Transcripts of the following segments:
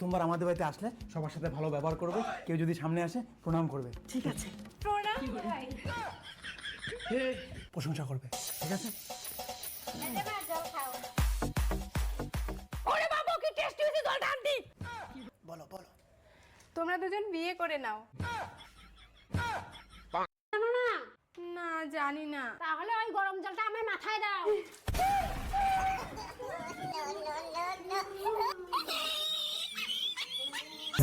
প্রথমবার আমাদের বাড়িতে আসলে সবার সাথে ভালো ব্যবহার করবে। কেউ যদি সামনে আসে প্রণাম করবে। ঠিক আছে। প্রণাম। ভাই প্রশংসা করবে ঠিক আছে? ওরে বাবা কি টেস্টি হয়েছে আনতি। বলো বলো। তোমরা দুজন বিয়ে করে নাও। না জানি না। তাহলে ওই গরম জলটা আমার মাথায় দাও।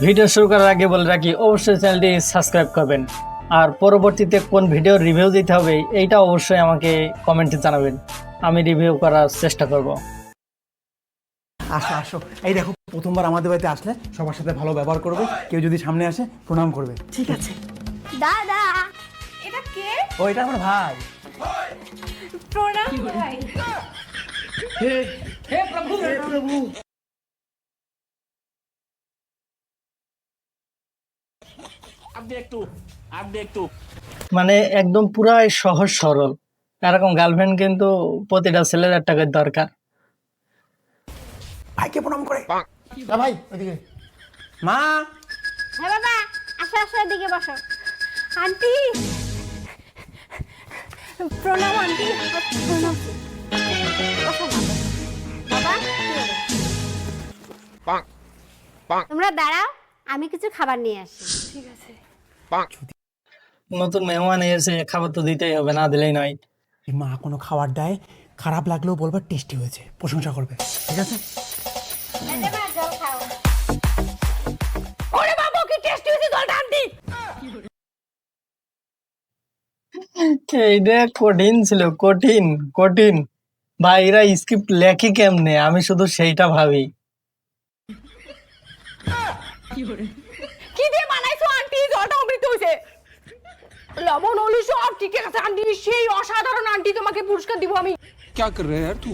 ভিডিও শুরু করার আগে বলে রাখি অবশ্যই চ্যানেলটি সাবস্ক্রাইব করবেন। আর পরবর্তীতে কোন ভিডিওর রিভিউ দিতে হবে এইটা অবশ্যই আমাকে কমেন্টে জানাবেন। আমি রিভিউ করার চেষ্টা করব। আসো আসো। এই দেখো প্রথমবার আমাদের বাড়িতে আসলে সবার সাথে ভালো ব্যবহার করবে। কেউ যদি সামনে আসে প্রণাম করবে। ঠিক আছে। দাদা এটা কে? ও এটা আমার ভাই। প্রণাম ভাই। মানে একদম পুরাই সহজ সরল। এরকম গার্লফ্রেন্ড কিন্তু প্রতিটা ছেলের একটা করে দরকার। ভাইকে প্রণাম করে? না ভাই ওইদিকে। মা! হ্যাঁ বাবা আসো আসো এদিকে বসো। আন্টি! প্রণাম আন্টি। প্রণাম। বাবা। তোমরা দাঁড়াও আমি কিছু খাবার নিয়ে আসি। ঠিক আছে। নতুন মেহমান এসে খাবার তো দিতেই হবে না দিলেই নয়। মা কোনো খাবার দেয় খারাপ লাগলেও বলবে টেস্টি হয়েছে প্রশংসা করবে ঠিক আছে? ওরে বাবা কি টেস্টি হয়েছে জলটা আনতি এইটা কঠিন ছিল কঠিন কঠিন। ভাই এরা স্ক্রিপ্ট লেখি কেমনে? আমি শুধু সেইটা ভাবি। কি জলটা অমৃত হয়েছে লবণ হলু সব ঠিক আছে আন্টি সেই অসাধারণ আন্টি তোমাকে পুরস্কার দিব আমি क्या कर रहा है यार तू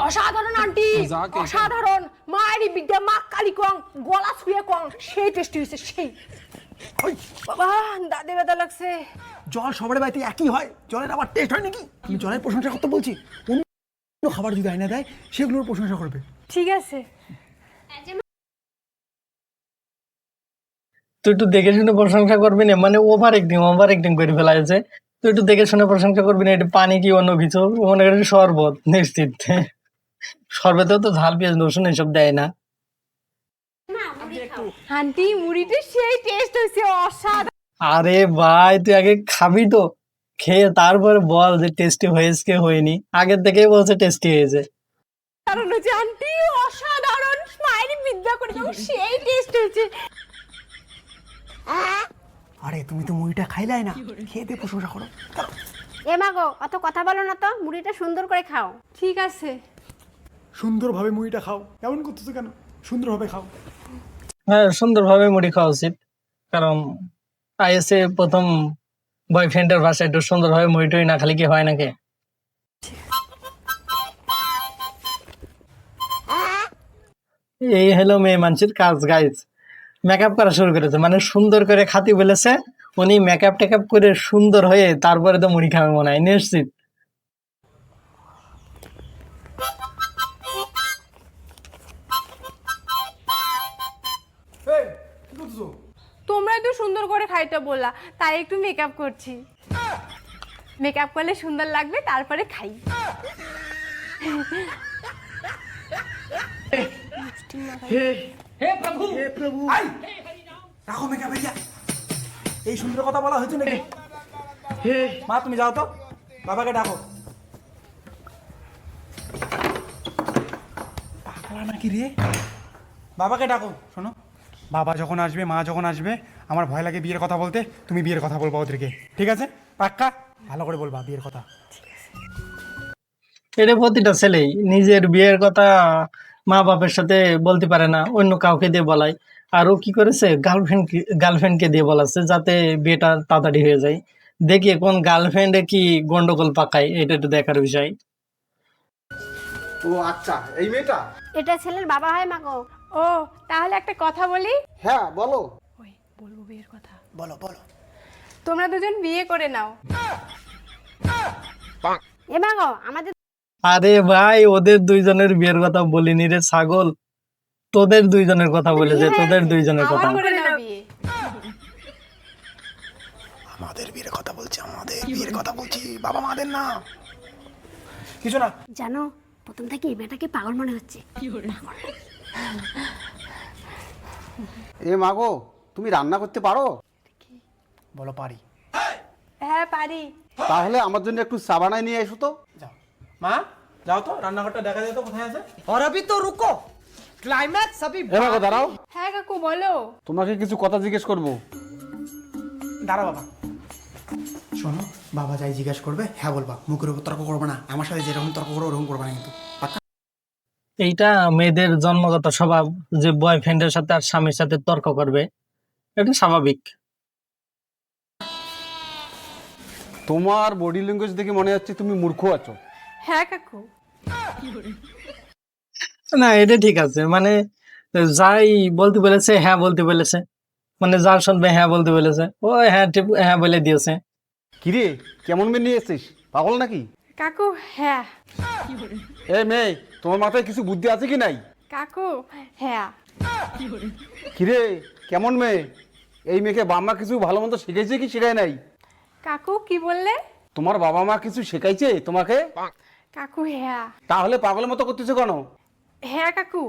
অসাধারণ আন্টি মজাক এটা। অসাধারণ মায়েরই বিদ্যা মা কালী কং গলা ছুঁয়ে কং সেই টেস্টি হয়েছে সেই ওই, বাবা দাদে ব্যথা লাগছে জল সবার বাড়িতে একই হয় জলের আবার টেস্ট হয় নাকি আমি জলের প্রশংসা করতে বলছি অন্য খাবার যদি আয়না দেয় সেগুলোর প্রশংসা করবে ঠিক আছে তুই একটু দেখে শুনে প্রশংসা করবি না? মানে ওভার একদিন ওভার একদিন করে ফেলা হয়েছে তুই একটু দেখে শুনে প্রশংসা করবি না? এটা পানি কি অন্য কিছু? মনে করি শরবত নিশ্চিত। শরবতেও তো ঝাল পেঁয়াজ রসুন এসব দেয় না। আন্টি মুড়িতে সেই টেস্ট হয়েছে অসাধারণ। আরে ভাই তুই আগে খাবি তো। খেয়ে তারপরে বল যে টেস্টি হয়েছে কি হয়নি। আগের থেকেই বলছে টেস্টি হয়েছে। হয়েছে আন্টি অসাধারণ। মায়েরই বিদ্যা করে সেই টেস্ট হয়েছে আরে তুমি তো মুড়িটা খাইলাই না। খেয়ে দিয়ে প্রশংসা করো। এ মাগো অত কথা বলো না তো মুড়িটা সুন্দর করে খাও। ঠিক আছে। সুন্দরভাবে মুড়িটা খাও। এমন করতেছো কেন? সুন্দরভাবে খাও। হ্যাঁ সুন্দরভাবে মুড়ি খাওয়া উচিত। কারণ আইএসএ প্রথম বয়ফ্রেন্ডের ভাষায় একটু সুন্দরভাবে মুড়ি টুড়ি না খালি কি হয় নাকি? এই হলো মেয়ে মানুষের কাজ গাইজ মেকআপ করা শুরু করেছে। মানে সুন্দর করে খাতি বলেছে উনি মেকআপ টেকআপ করে সুন্দর হয়ে তারপরে তো মুড়ি খাবে মনে হয় নিশ্চিত। তোমরাই তো সুন্দর করে খাইতে বললা তাই একটু মেকআপ করছি। মেকআপ করলে সুন্দর লাগবে তারপরে খাই। আই! রাখো মেকআপ ভেজা এই সুন্দর কথা বলা হয়েছে নাকি? হে মা তুমি যাও তো। বাবাকে ডাকো। পাগলা নাকি রে? বাবাকে ডাকো শোনো। বাবা যখন আসবে মা যখন আসবে আমার ভয় লাগে বিয়ের কথা বলতে। তুমি বিয়ের কথা বলবা ওদেরকে। ঠিক আছে? পাক্কা? ভালো করে বলবা বিয়ের কথা। এটা প্রতিটা ছেলেই নিজের বিয়ের কথা মা বাপের সাথে বলতে পারে না অন্য কাউকে দিয়ে বলায়। আর ও কি করেছে? গার্লফ্রেন্ড গার্লফ্রেন্ডকে দিয়ে বলাচ্ছে যাতে বিয়েটা তাড়াতাড়ি হয়ে যায়। দেখি কোন গার্লফ্রেন্ডে কি গন্ডগোল পাকায় এটা একটু দেখার বিষয়। ও আচ্ছা এই মেয়েটা? এটা ছেলের বাবা হয় মাগো ও তাহলে একটা কথা বলি? হ্যাঁ বলো। ওই বলব বিয়ের কথা। বলো বলো। তোমরা দুজন বিয়ে করে নাও। এ মাগো আমাদের আরে ভাই ওদের দুইজনের বিয়ের কথা বলিনি রে ছাগল। তোদের দুইজনের কথা বলেছে তোদের দুইজনের কথা। আমাদের বিয়ের কথা বলছি আমাদের বিয়ের কথা বলছি বাবা মাদের না। কিছু না। জানো প্রথম থেকে এই মেয়েটাকে পাগল মনে হচ্ছে। এ মাগো তুমি রান্না করতে পারো? বলো পারি। হ্যাঁ পারি। তাহলে আমার জন্য একটু চা বানায় নিয়ে এসো তো। যাও। মা যাও তো রান্নাঘরটা দেখা যায় তো কোথায় আছে और अभी तो रुको क्लाइमैक्स अभी এ মাগো দাঁড়াও হ্যাঁ কাকু বলো তোমাকে কিছু কথা জিজ্ঞেস করবো দাঁড়া বাবা শোনো বাবা যাই জিজ্ঞেস করবে হ্যাঁ বলবা মুখের উপর তর্ক করবে না আমার সাথে যেরকম তর্ক করো ওরকম করবে না কিন্তু পাক্কা এইটা মেয়েদের জন্মগত স্বভাব যে বয়ফ্রেন্ডের সাথে আর স্বামীর সাথে তর্ক করবে এটা স্বাভাবিক তোমার বডি ল্যাঙ্গুয়েজ দেখে মনে হচ্ছে তুমি মূর্খ আছো হ্যাঁ কাকু। না এটা ঠিক আছে। মানে যাই বলতে বলেছে হ্যাঁ বলতে বলেছে। মানে যার শুনবে হ্যাঁ বলতে বলেছে। ও হ্যাঁ ঠিক হ্যাঁ বলে দিয়েছে। কিরে কেমন মেয়ে নিয়ে এসছিস? পাগল নাকি? কাকু হ্যাঁ। এ মেয়ে তোমার মাথায় কিছু বুদ্ধি আছে কি নাই? কাকু হ্যাঁ। কিরে কেমন মেয়ে? এই মেয়েকে বাবা মা কিছু ভালো মন্দ শিখাইছে কি শেখায় নাই? কাকু কি বললে? তোমার বাবা মা কিছু শেখাইছে তোমাকে? কাকু হ্যাঁ। তাহলে পাগলের মতো করতেছো কেন? হ্যাঁ কাকু।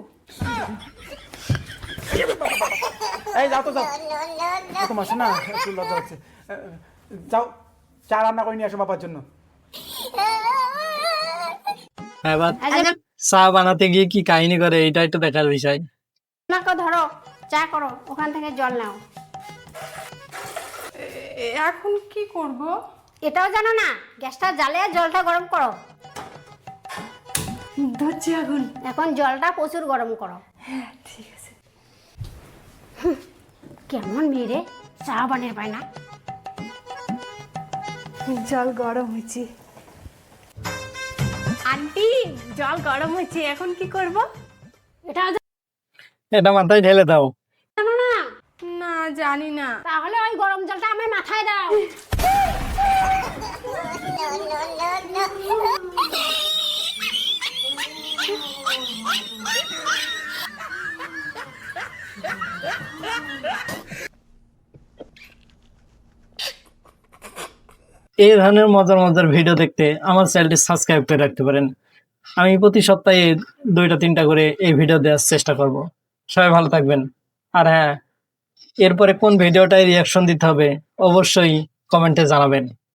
এই যাও তো যাও। তোমার শোনা একটু লজ্জা হচ্ছে যাও চা রান্না করে নিয়ে আসো বাবার জন্য। এবার আচ্ছা চা বানাতে গিয়ে কি কাহিনী করে? এটা একটু দেখার বিষয়। ওনাকে ধরো চা করো ওখান থেকে জল নাও। এখন কি করব? এটাও জানো না? গ্যাসটা জ্বালে জলটা গরম করো। ধরছি আগুন। এখন জলটা প্রচুর গরম করো। হ্যাঁ ঠিক আছে। কেমন মেয়ে রে? চা বানের পায় না। জল গরম হয়েছে। আন্টি জল গরম হয়েছে এখন কি করব? এটাও এটা মাথায় ঢেলে দাও। জানো না? না জানি না। তাহলে ওই গরম জলটা আমার মাথায় দাও। এই ধরনের মজার মজার ভিডিও দেখতে আমার চ্যানেলটি সাবস্ক্রাইব করে রাখতে পারেন। আমি প্রতি সপ্তাহে দুইটা, তিনটা করে এই ভিডিও দেওয়ার চেষ্টা করব। সবাই ভালো থাকবেন। আর হ্যাঁ এরপরে কোন ভিডিওটায় রিয়াকশন দিতে হবে অবশ্যই কমেন্টে জানাবেন।